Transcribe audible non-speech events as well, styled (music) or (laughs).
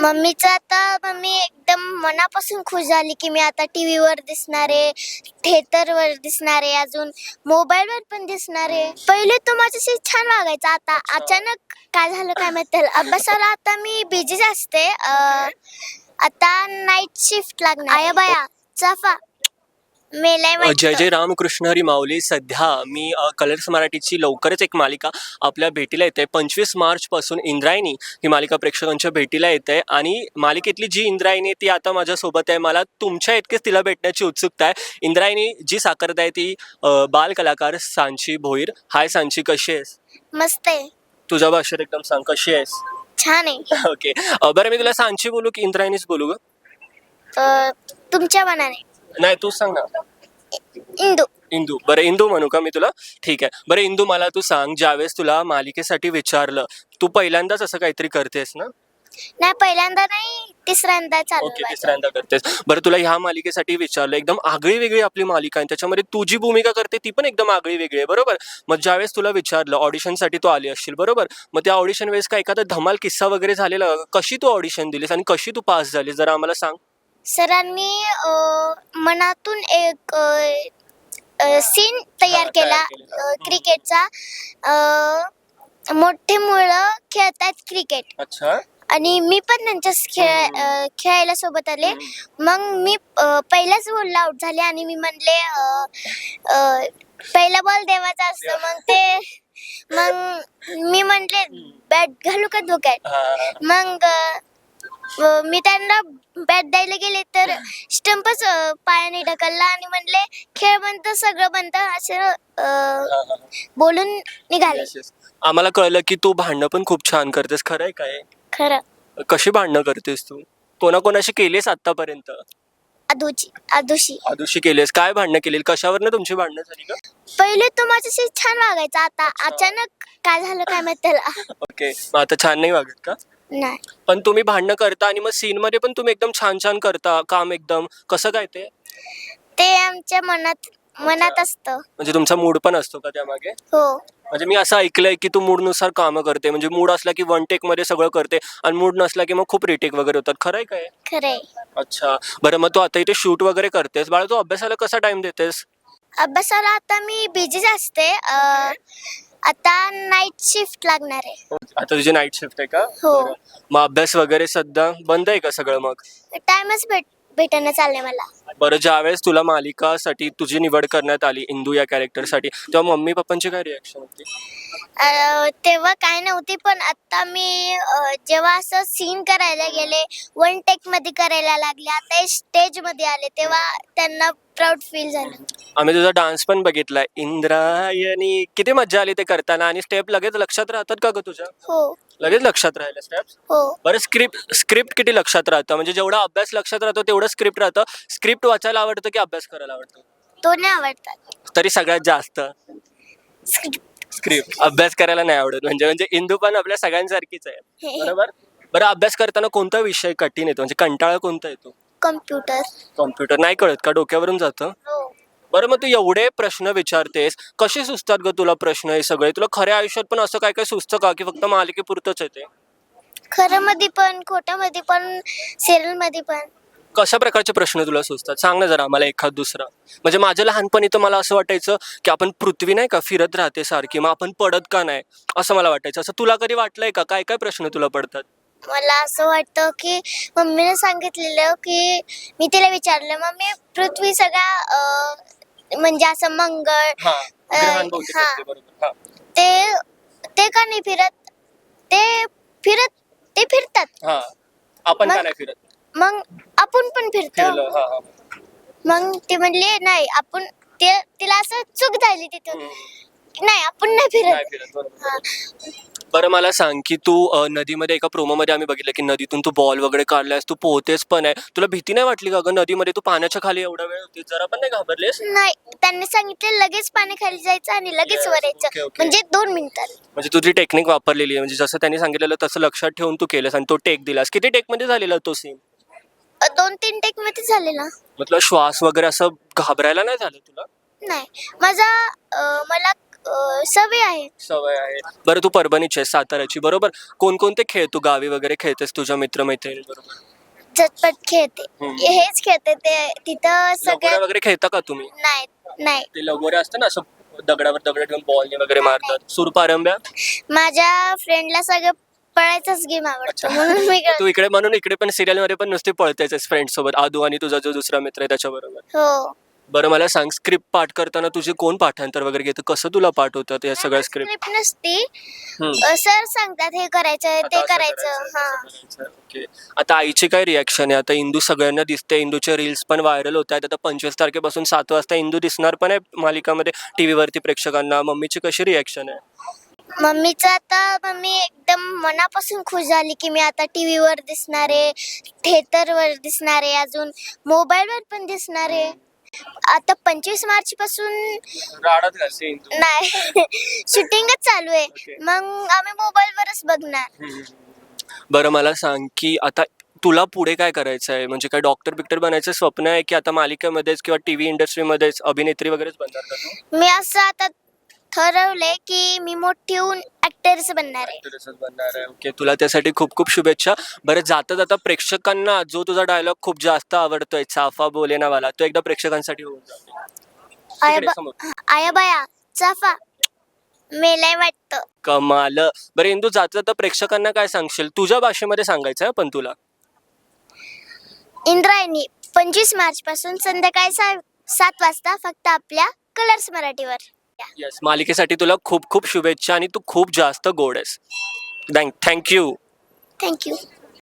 मम्मीचं आता मम्मी एकदम मनापासून खुश झाली की मी आता टी व्हीवर दिसणार आहे थिएटरवर दिसणार आहे अजून मोबाईलवर पण दिसणार आहे. पहिले तो माझ्याशी छान वागायचा. आता अचानक काय झालं काय माहीत अभ्यासाला आता मी बिझीच असते. अं, आता नाईट शिफ्ट लागणार आया बाया चाफा मेलाय अ, जय जय रामकृष्ण हरी माऊली. सध्या मी अ, कलर्स मराठीची लवकरच एक मालिका आपल्या भेटीला येते. पंचवीस मार्च पासून इंद्रायणी ही मालिका प्रेक्षकांच्या भेटीला येते आणि मालिकेतली जी इंद्रायणी आहे ती आता माझ्यासोबत आहे. मला तुमच्या इतकेच तिला भेटण्याची उत्सुकता आहे. इंद्रायणी जी साकारत आहे ती अ, बाल कलाकार सांची भोईर. हाय सांची कशी आहेस? मस्त आहे. तुझ्या भाषेत एकदम सांग कशी आहेस? छान आहे. (laughs) ओके. अ, बरं मी तुला सांची बोलू की इंद्रायणीच बोलू ग? तुमच्या मनाने. नाही तूच सांग ना. इंदू. इंदू. बरं इंदू म्हणू का मी तुला? ठीक आहे. बरं इंदू मला तू सांग ज्यावेळेस तुला मालिकेसाठी विचारलं तू पहिल्यांदाच असं काहीतरी करतेस ना? नाही पहिल्यांदा नाही तिसऱ्यांदा चालू ओके. तिसऱ्यांदा करतेस. बरं तुला ह्या मालिकेसाठी विचारलं एकदम आगळी वेगळी आपली मालिका आहे. त्याच्यामध्ये तू जी भूमिका करते ती पण एकदम आगळी वेगळी आहे बरोबर? मग ज्यावेळेस तुला विचारलं ऑडिशनसाठी तू आली असशील बरोबर? मग त्या ऑडिशन वेळेस का एखादा धमाल किस्सा वगैरे झालेला? कशी तू ऑडिशन दिलीस आणि कशी तू पास झाली जरा आम्हाला सांग. सरांनी मनातून एक सीन तयार केला क्रिकेटचा मोठे मुलं खेळतात क्रिकेट अच्छा. आणि मी पण त्यांच्या खेळ खेळायला सोबत आले. मग मी पहिल्याच बॉलला आउट झाले आणि मी म्हणले पहिला बॉल देवाचा असतो. मग ते मग मी म्हणले बॅट घालू का धोक्यात. मग मी त्यांना बॅट द्यायला गेले तर स्टंपच पायाने ढकलला आणि म्हणले खेळ बंद सगळं बंद असं. बोलून निघाले. Yes, yes. आम्हाला कळलं की तू भांडणं पण खूप छान करतेस खरं आहे काय? खरं. कशी भांडणं करतेस तू? कोणाकोणाशी केलीस आतापर्यंत अधूची अधूशी आदुशी केलीस काय भांडणं केली कशावरनं तुमची भांडणं झाली का पहिले तो माझ्याशी छान वागायचा आता अचानक काय झालं काय माहीत त्याला. (laughs) ओके मग आता छान नाही वागत का? नाही. पण तुम्ही भांडणं करता आणि मग सीन मध्ये पण तुम्ही एकदम छान छान करता काम एकदम. कसं काय ते? ते आमच्या मनात मनात असतं. म्हणजे तुमचा मूड पण असतो का त्यामागे? हो. म्हणजे मी असं ऐकलंय की तू मूडनुसार कामं करते. म्हणजे मूड असला की वन टेकमध्ये सगळं करते आणि मूड नसला की मग खूप रिटेक वगैरे होतात. खरं आहे काय? खरंय. अच्छा. बरं मग तू आता इथे शूट वगैरे करतेस. बाळा तू अभ्यासाला कसा टाइम देतेस? अभ्यासाला आता मी बिझीच असते. अ, आता नाईट शिफ्ट लागणार आहे. आता तुझी नाईट शिफ्ट आहे का? हो. बरं. मग अभ्यास वगैरे सध्या बंद आहे का सगळं मग? टाइमच भेट भेटणं चाललंय मला. बरं ज्यावेळेस तुला मालिकासाठी तुझी निवड करण्यात आली इंदू या कॅरेक्टरसाठी तेव्हा मम्मी पप्पांची काय रिॲक्शन होती? अ, तेव्हा काय नव्हती पण आता मी अ, जेव्हा असं सीन करायला गेले वन टेकमध्ये करायला लागले आता स्टेजमध्ये आले तेव्हा त्यांना प्राऊड फील झालं. आम्ही तुझा डान्स पण बघितलाय. इंद्रायणी किती मजा आली ते करताना. आणि स्टेप लगेच लक्षात राहतात का ग तुझ्या? हो. लगेच लक्षात राहिल्या स्टेप्स हो. बरं स्क्रिप्ट स्क्रिप्ट किती लक्षात राहतं? म्हणजे जेवढा अभ्यास लक्षात राहतो तेवढं स्क्रिप्ट राहतं. स्क्रिप्ट वाचायला आवडतं की अभ्यास करायला आवडतं? तो नाही आवडतात तरी सगळ्यात जास्त. स्क्रिप्ट अभ्यास करायला नाही आवडत. म्हणजे म्हणजे इंदू पण आपल्या सगळ्यांसारखीच आहे. बरोबर? बरं अभ्यास करताना कोणता विषय कठीण येतो? म्हणजे कंटाळा कोणता येतो? कम्प्युटर कॉम्प्युटर नाही कळत का? डोक्यावरून जातं? हो. बरं मग तू एवढे प्रश्न विचारतेस कसे सुचतात ग तुला प्रश्न हे सगळे? तुला खऱ्या आयुष्यात पण असं काय काय सुचतं का? की फक्त मालिकेपुरतंच येते खरं मध्ये पण खोटं मध्ये पण सिरियलमध्ये पण. कशा प्रकारचे प्रश्न तुला सुचतात? सांग ना जरा आम्हाला एखाद दुसरा. म्हणजे माझ्या लहानपणी तर मला असं वाटायचं की आपण पृथ्वी नाही का फिरत राहते सारखी मग आपण पडत का नाही? असं मला वाटायचं. असं तुला कधी वाटलंय का? काय काय प्रश्न तुला पडतात? मला असं वाटतं की मम्मीने सांगितलेलं की मी तिला विचारलं मम्मी पृथ्वी सगळा म्हणजे असं मंगळ हा. बरोबर. हा. ते ते का नाही फिरत ते फिरत ते फिरतात हा आपण का मग- नाही फिरत मग आपण पण फिरतो हा हा मग ते म्हणले नाही आपण ते तिला असं चूक झाली तिथं हम्म. नाही आपण नाही नाही फिरत फिरत बरोबर हा. बरं मला सांग की तू अ, नदीमध्ये एका प्रोमोमध्ये आम्ही बघितलं की नदीतून तू बॉल वगैरे काढलायस तू पोहतेस पण आहे. तुला भीती नाही वाटली का ग नदीमध्ये तू पाण्याच्या खाली एवढा वेळ होती जरा पण नाही घाबरलेस? नाही त्यांनी सांगितलं लगेच पाणी खाली जायचं आणि लगेच Yes, वर okay, यायचं okay. म्हणजे दोन मिनिटात म्हणजे तू जी टेक्निक वापरलेली आहे म्हणजे जसं त्यांनी सांगितलेलं तसं लक्षात ठेवून तू केलंस आणि तो टेक दिलास. किती टेकमध्ये झालेला तो सीन? अ, दोन तीन टेकमध्ये झालेला. मतलब श्वास वगैरे असं घाबरायला नाही झालं तुला? नाही. माझा अ, मला अं, सवय आहे. सवय आहे. बरं तू परभणीची आहेस साताऱ्याची बरोबर? कोणकोणते खेळ तू गावी वगैरे खेळतेस तुझ्या मित्रमैत्रिणी बरोबर झटपट खेळते. हम्म. हेच खेळते ते तिथं लगोऱ्या सगळ्यात वगैरे खेळता का तुम्ही? नाही नाही. ते लगोरे असतं ना असं दगडावर दगड ठेवून बॉलने वगैरे मारतात. सुरपारंब्या माझ्या फ्रेंडला सगळं पळायचाच गेम आवडतो म्हणून मी तू इकडे म्हणून इकडे पण सिरियलमध्ये पण नुसती पळतेच फ्रेंड सोबत. आदू आणि तुझा जो दुसरा मित्र आहे त्याच्याबरोबर. हो. बरं मला सांग स्क्रिप्ट पाठ करताना तुझे कोण पाठांतर वगैरे घेतं? कसं तुला पाठ होतं या सगळ्या स्क्रिप्ट स्क्रिप्ट नसती. सर सांगतात हे करायचं ते करायचं हा. ओके आता आईची काय रिॲक्शन आहे? आता इंदू सगळ्यांना दिसते इंदूचे रील्स पण व्हायरल होत आहेत. आता पंचवीस तारखेपासून सात वाजता इंदू दिसणार पण आहे मालिकामध्ये टी वरती प्रेक्षकांना. मम्मीची कशी रिॲक्शन आहे? मम्मीचं आता मम्मी एकदम मनापासून खुश झाली की मी आता टीव्ही वर दिसणार आहे theater वर दिसणार आहे अजून मोबाईल वर पण दिसणार आहे. आता पंचवीस मार्च पासून राडात नाही. (laughs) शूटिंगच चालू आहे. मग आम्ही मोबाईल वरच बघणार. बरं मला सांग की आता तुला पुढे काय करायचं आहे? म्हणजे काय डॉक्टर बिक्टर बनायचं स्वप्न आहे की आता मालिकेमध्येच किंवा टीव्ही इंडस्ट्रीमध्येच अभिनेत्री वगैरेच बनणार का तू? मी असं आता ठरवलंय की मी मोठी होऊन ऍक्टरच बनणार आहे. बनणार ओके तुला त्यासाठी खूप खूप शुभेच्छा. बरं जाता जाता प्रेक्षकांना जो तुझा डायलॉग खूप जास्त आवडतोय चाफा बोले ना वाला तो एकदा प्रेक्षकांसाठी होऊन समोर. आया बाया चाफा मेलाय वाटतं. कमाल. बरं इंदू जाता जाता प्रेक्षकांना काय सांगशील? तुझ्या भाषेमध्ये सांगायचं आहे पण तुला. इंद्रायणी पंचवीस मार्च पासून संध्याकाळी सा सात वाजता फक्त आपल्या कलर्स मराठीवर. येस मालिकेसाठी तुला खूप खूप शुभेच्छा आणि तू खूप जास्त गोड आहेस. Thank you thank you